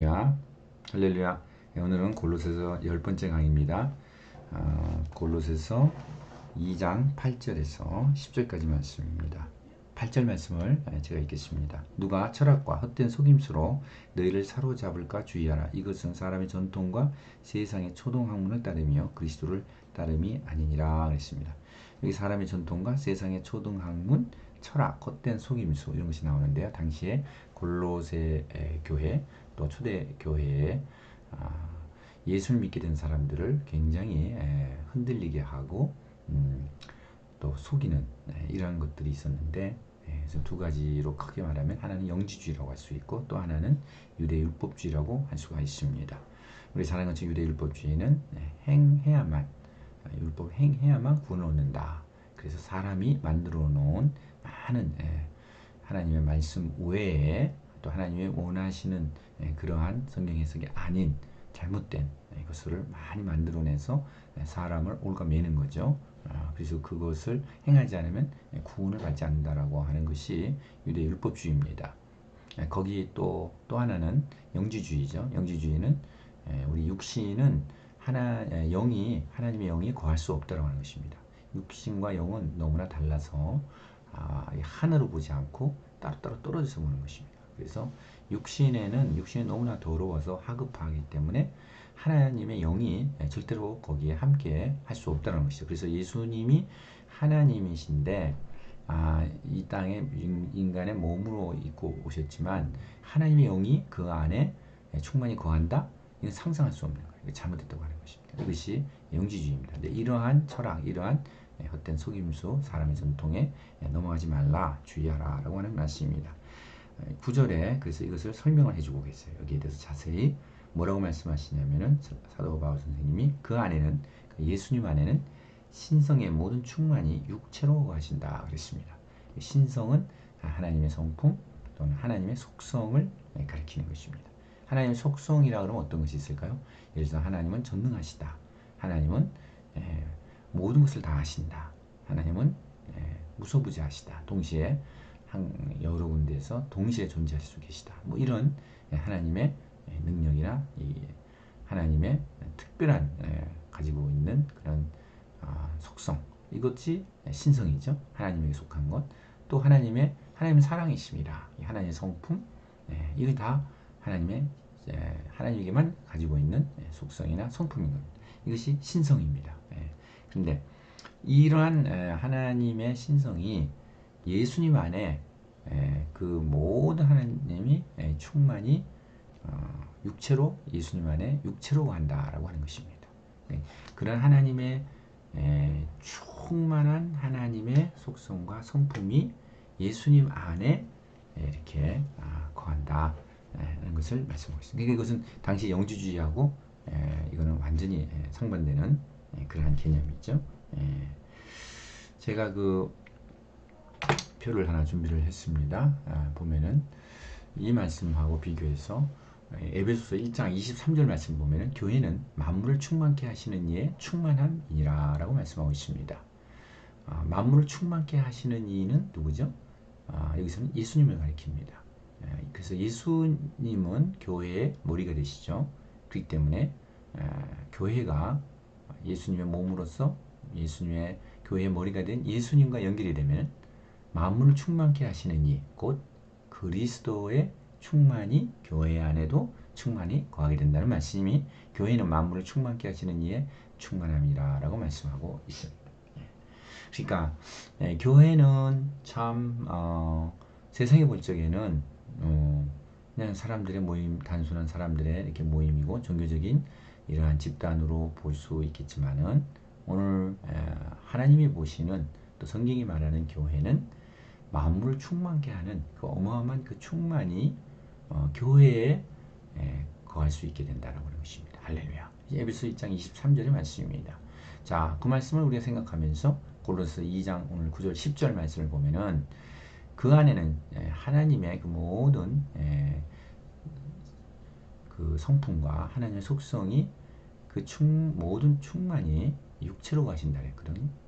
할렐루야. 할렐루야. 네, 오늘은 골로새서 열 번째 강의입니다. 어, 골로새서 2장 8절에서 10절까지 말씀입니다. 8절 말씀을 네, 제가 읽겠습니다. 누가 철학과 헛된 속임수로 너희를 사로잡을까 주의하라. 이것은 사람의 전통과 세상의 초동학문을 따르며 그리스도를 따름이 아니니라 그랬습니다. 여기 사람의 전통과 세상의 초동학문, 철학, 헛된 속임수 이런 것이 나오는데요. 당시에 골로새 교회 또 초대 교회에 아, 예수를 믿게 된 사람들을 굉장히 흔들리게 하고 음, 또 속이는 이러한 것들이 있었는데 그래서 두 가지로 크게 말하면 하나는 영지주의라고 할 수 있고 또 하나는 유대율법주의라고 할 수가 있습니다. 우리 잘 아는 것처럼 유대율법주의는 행해야만 아, 율법 행해야만 구원을 얻는다. 그래서 사람이 만들어 놓은 많은 하나님의 말씀 외에 또 하나님의 원하시는 예, 그러한 성경 해석이 아닌 잘못된 예, 것을 많이 만들어내서 예, 사람을 올가매는 거죠. 아, 그래서 그것을 행하지 않으면 구원을 받지 않는다라고 하는 것이 유대 율법주의입니다. 거기 또, 또 하나는 영지주의죠. 영지주의는 우리 육신은 하나, 영이, 하나님의 영이 거할 수 없다고 하는 것입니다. 육신과 영은 너무나 달라서 아, 하늘을 보지 않고 따로따로 떨어져서 보는 것입니다. 그래서 육신에는 육신이 너무나 더러워서 하급하기 때문에 하나님의 영이 절대로 거기에 함께 할 수 없다는 것이죠. 그래서 예수님이 하나님이신데 아, 이 땅에 인간의 몸으로 입고 오셨지만 하나님의 영이 그 안에 충만히 거한다? 이건 상상할 수 없는 거예요. 잘못됐다고 하는 것입니다. 이것이 영지주의입니다. 이러한 철학, 이러한 헛된 속임수, 사람의 전통에 넘어가지 말라, 주의하라 라고 하는 말씀입니다. 9절에 그래서 이것을 설명을 해주고 계세요. 여기에 대해서 자세히 뭐라고 말씀하시냐면은 사도 바울 선생님이 그 안에는 그 예수님 안에는 신성의 모든 충만이 육체로 거하신다 그랬습니다. 신성은 하나님의 성품 또는 하나님의 속성을 가리키는 것입니다. 하나님의 속성이라 그러면 어떤 것이 있을까요? 예를 들어 하나님은 전능하시다. 하나님은 모든 것을 다 아신다. 하나님은 무소부지하시다. 동시에 한 여러 군데에서 동시에 존재할 수 계시다. 뭐 이런 하나님의 능력이나 하나님의 특별한 가지고 있는 그런 아, 속성 이것이 신성이죠. 하나님에게 속한 것. 또 하나님의 하나님의 사랑이십니다. 하나님의 성품 이게 다 하나님의 하나님에게만 가지고 있는 속성이나 성품인 겁니다. 이것이 신성입니다. 그런데 이러한 하나님의 신성이 예수님 안에 그 모든 하나님이 충만히 어, 육체로 예수님 안에 육체로 간다라고 하는 것입니다. 네, 그런 하나님의 충만한 하나님의 속성과 성품이 예수님 안에 이렇게 아, 거한다는 것을 말씀하고 있습니다. 그러니까 이것은 당시 영주주의하고 이거는 완전히 상반되는 그러한 개념이죠. 제가 그 표를 하나 준비를 했습니다. 아, 보면은 이 말씀하고 비교해서 에베소서 1장 23절 말씀 보면은 교회는 만물을 충만케 하시는 이의 충만한 이라라고 말씀하고 있습니다. 아, 만물을 충만케 하시는 이는 누구죠? 아, 여기서는 예수님을 가리킵니다. 아, 그래서 예수님은 교회의 머리가 되시죠. 그렇기 때문에 아, 교회가 예수님의 몸으로서 예수님의 교회의 머리가 된 예수님과 연결이 되면 만물을 충만케 하시는 이, 곧 그리스도의 충만이 교회 안에도 충만히 거하게 된다는 말씀이 교회는 만물을 충만케 하시는 이의 충만함이라라고 말씀하고 있습니다. 예. 그러니까 예, 교회는 참 어, 세상에 볼 적에는 어, 그냥 사람들의 모임, 단순한 사람들의 이렇게 모임이고 종교적인 이러한 집단으로 볼 수 있겠지만은 오늘 에, 하나님이 보시는 또 성경이 말하는 교회는 만물을 충만케 하는 그 어마어마한 그 충만이 어, 교회에 에, 거할 수 있게 된다는 것입니다. 할렐루야. 에베소 2장 23절의 말씀입니다. 자, 그 말씀을 우리가 생각하면서 골로스 2장 오늘 9절 10절 말씀을 보면은 그 안에는 하나님의 그 모든 그 성품과 하나님의 속성이 그 충, 모든 충만이 육체로 가신다 그랬거든요. 어.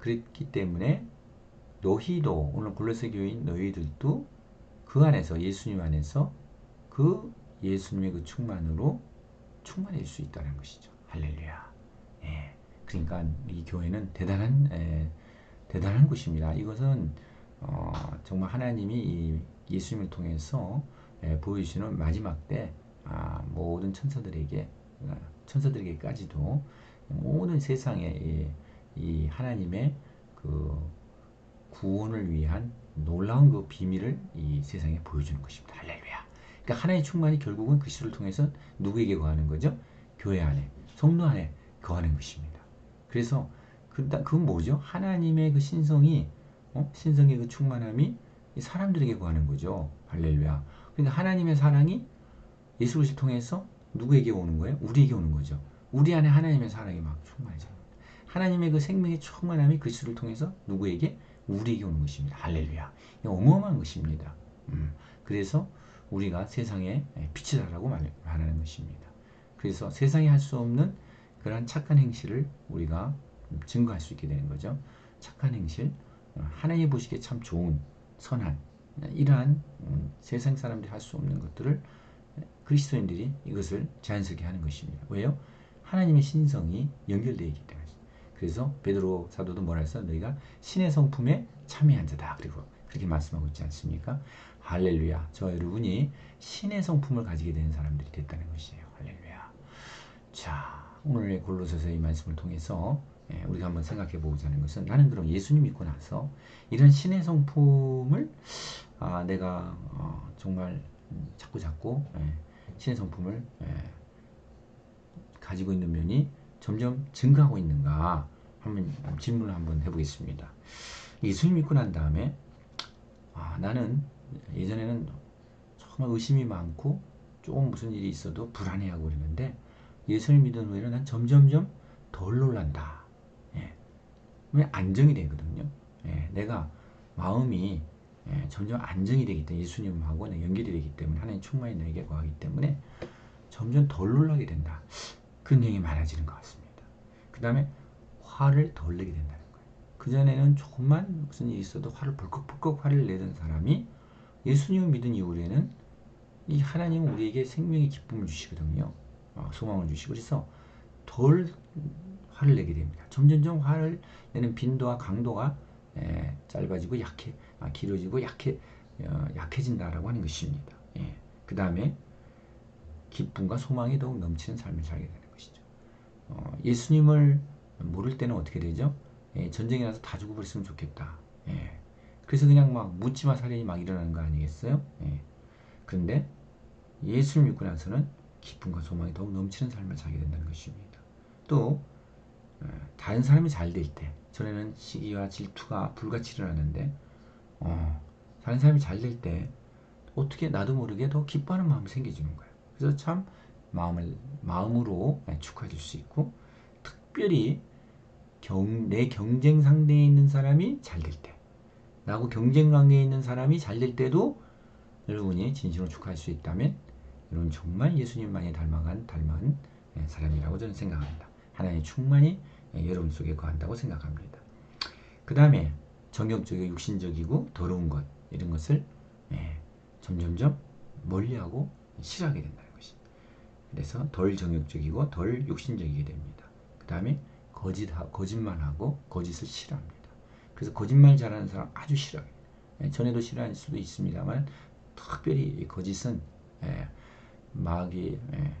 그랬기 때문에 너희도 오늘 골로새 교인 너희들도 그 안에서 예수님 안에서 그 예수님의 그 충만으로 충만해질 수 있다는 것이죠. 할렐루야. 예. 그러니까 이 교회는 대단한 에, 대단한 곳입니다. 이것은 어, 정말 하나님이 이 예수님을 통해서 에, 보여주시는 마지막 때 아, 모든 천사들에게 아, 천사들에게까지도 모든 세상에 이, 이 하나님의 그 구원을 위한 놀라운 그 비밀을 이 세상에 보여주는 것입니다. 할렐루야. 그러니까 하나의 충만이 결국은 그리스도를 통해서 누구에게 거하는 거죠? 교회 안에, 성도 안에 거하는 것입니다. 그래서 그, 그건 뭐죠? 하나님의 그 신성이 어? 신성의 그 충만함이 사람들에게 구하는 거죠. 할렐루야. 그러니까 하나님의 사랑이 예수 그리스도 통해서 누구에게 오는 거예요? 우리에게 오는 거죠. 우리 안에 하나님의 사랑이 막 충만해져요. 하나님의 그 생명의 충만함이 그리스도를 통해서 누구에게? 우리에게 오는 것입니다. 할렐루야. 어마어마한 것입니다. 음, 그래서 우리가 세상에 빛이다라고 말하는 것입니다. 그래서 세상에 할수 없는 그러한 착한 행실을 우리가 증거할 수 있게 되는 거죠. 착한 행실, 어, 하나님 보시기에 참 좋은, 선한, 이러한 음, 세상 사람들이 할 수 없는 것들을 그리스도인들이 이것을 자연스럽게 하는 것입니다. 왜요? 하나님의 신성이 연결되어 있기 때문에. 그래서 베드로 사도도 뭐라 했어? 너희가 신의 성품에 참여한 자다. 그리고 그렇게 말씀하고 있지 않습니까? 할렐루야. 저 여러분이 신의 성품을 가지게 되는 사람들이 됐다는 것이에요. 할렐루야. 자, 오늘의 골로새서의 말씀을 통해서 예, 우리가 한번 생각해 보고자 하는 것은 나는 그럼 예수님 믿고 나서 이런 신의 성품을 아, 내가 어, 정말 자꾸 자꾸 예, 신의 성품을 예, 가지고 있는 면이 점점 증가하고 있는가 한번 질문을 한번 해보겠습니다. 예수님 믿고 난 다음에 아, 나는 예전에는 정말 의심이 많고 조금 무슨 일이 있어도 불안해하고 그랬는데 예수님 믿은 후에는 난 점점점 덜 놀란다. 예. 왜 안정이 되거든요. 예. 내가 마음이 예. 점점 안정이 되기 때문에 예수님하고 연결이 되기 때문에 하나님 충만히 내게 거하기 때문에 점점 덜 놀라게 된다. 얘기 많아지는 것 같습니다. 그 다음에 화를 덜 내게 된다는 거예요. 그전에는 조금만 무슨 일이 있어도 화를 벌컥벌컥 화를 내던 사람이 예수님을 믿은 이후에는 이 하나님은 우리에게 생명의 기쁨을 주시거든요. 어, 소망을 주시고 그래서 덜 화를 내게 됩니다. 점점점 화를 내는 빈도와 강도가 예, 짧아지고 약해, 아, 길어지고 약해, 어, 약해진다라고 하는 것입니다. 예. 그 다음에 기쁨과 소망이 더욱 넘치는 삶을 살게 것이죠. 어, 예수님을 모를 때는 어떻게 되죠? 예, 전쟁이 나서 다 죽어버렸으면 좋겠다. 예. 그래서 그냥 막 묻지마 살인이 막 일어나는 거 아니겠어요? 예. 그런데 예수를 믿고 나서는 기쁨과 소망이 더욱 넘치는 삶을 살게 된다는 것입니다. 또 어, 다른 사람이 잘 될 때, 전에는 시기와 질투가 불같이 일어나는데 어, 다른 사람이 잘 될 때 어떻게 나도 모르게 더 기뻐하는 마음이 생겨지는 거예요. 그래서 참 마음을 마음으로 축하해 줄 수 있고 특별히 경, 내 경쟁 상대에 있는 사람이 잘 될 때, 나하고 경쟁 관계에 있는 사람이 잘 될 때도 여러분이 진심으로 축하할 수 있다면 여러분 정말 예수님만이 닮아간 닮은 예, 사람이라고 저는 생각합니다. 하나님의 충만히 예, 여러분 속에 거한다고 생각합니다. 그 다음에 정경적이고 육신적이고 더러운 것 이런 것을 예, 점점점 멀리하고 싫어하게 것이. 그래서 덜 정욕적이고 덜 육신적이게 됩니다. 그 다음에 거짓 거짓말하고 거짓을 싫어합니다. 그래서 거짓말 잘하는 사람 아주 싫어해요. 예, 전에도 싫어할 수도 있습니다만 특별히 거짓은 예, 마귀 예,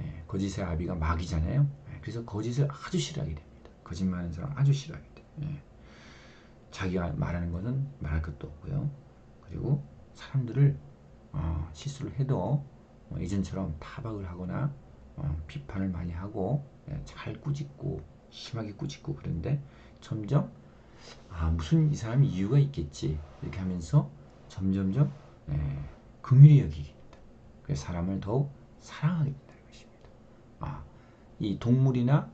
예, 거짓의 아비가 마귀잖아요. 예, 그래서 거짓을 아주 싫어하게 됩니다. 거짓말하는 사람 아주 싫어하게 돼요. 예. 자기가 말하는 것은 말할 것도 없고요. 그리고 사람들을 어, 실수를 해도 어, 예전처럼 타박을 하거나 어, 비판을 많이 하고 예, 잘 꾸짖고 심하게 꾸짖고 그런데 점점 아 무슨 이 사람이 이유가 있겠지 이렇게 하면서 점점점 예, 긍휼히 여기게 됩니다. 그래서 사람을 더욱 사랑하게 된다는 것입니다. 아 이 동물이나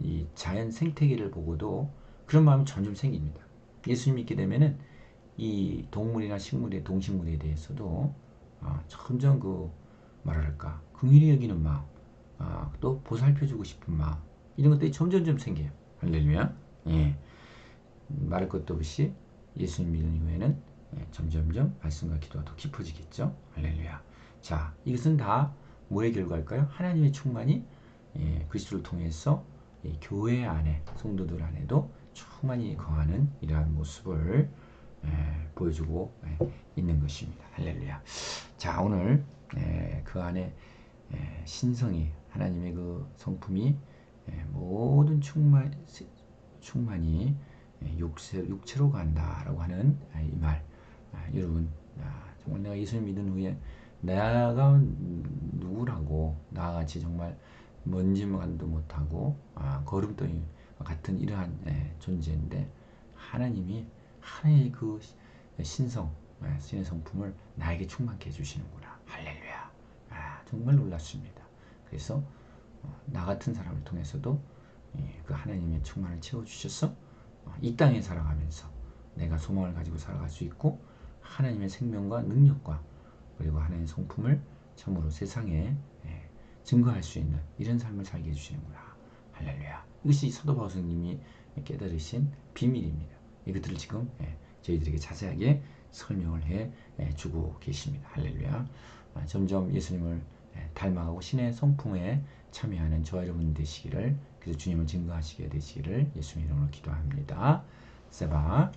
이 자연 생태계를 보고도 그런 마음이 점점 생깁니다. 예수님 믿게 되면은 이 동물이나 식물의 동식물에 대해서도 아, 점점 그 뭐랄까 긍휼히 여기는 마음, 아, 또 보살펴주고 싶은 마음 이런 것들이 점점점 생겨요. 할렐루야. 예. 말할 것도 없이 예수님 믿는 이후에는 예, 점점점 말씀과 기도가 더 깊어지겠죠. 할렐루야. 자, 이것은 다 뭐의 결과일까요? 하나님의 충만이 예, 그리스도를 통해서 예, 교회 안에 성도들 안에도 충만히 거하는 이러한 모습을 예, 보여주고 예, 있는 것입니다. 할렐루야. 자, 오늘 예, 그 안에 예, 신성이 하나님의 그 성품이 예, 모든 충만 충만이 예, 육체, 육체로 간다라고 하는 아, 이 말. 아, 여러분, 아, 정말 내가 예수님 믿은 후에 내가 누구라고 나같이 정말 먼지만도 못하고 아, 걸음덩이 같은 이러한 예, 존재인데 하나님이 하나의 그 신성, 예, 신의 성품을 나에게 충만케 해주시는구나. 할렐루야. 아, 정말 놀랐습니다. 그래서 어, 나 같은 사람을 통해서도 예, 그 하나님의 충만을 채워주셔서 어, 이 땅에 살아가면서 내가 소망을 가지고 살아갈 수 있고 하나님의 생명과 능력과 그리고 하나님의 성품을 참으로 세상에 예, 증거할 수 있는 이런 삶을 살게 해주시는구나. 할렐루야. 이것이 사도 바울님이 깨달으신 비밀입니다. 이것들을 지금 예, 저희들에게 자세하게 설명을 해 예, 주고 계십니다. 할렐루야. 아, 점점 예수님을 예, 닮아가고 신의 성품에 참여하는 저와 여러분 되시기를 그래서 주님을 증거하시게 되시기를 예수님 이름으로 기도합니다. 세바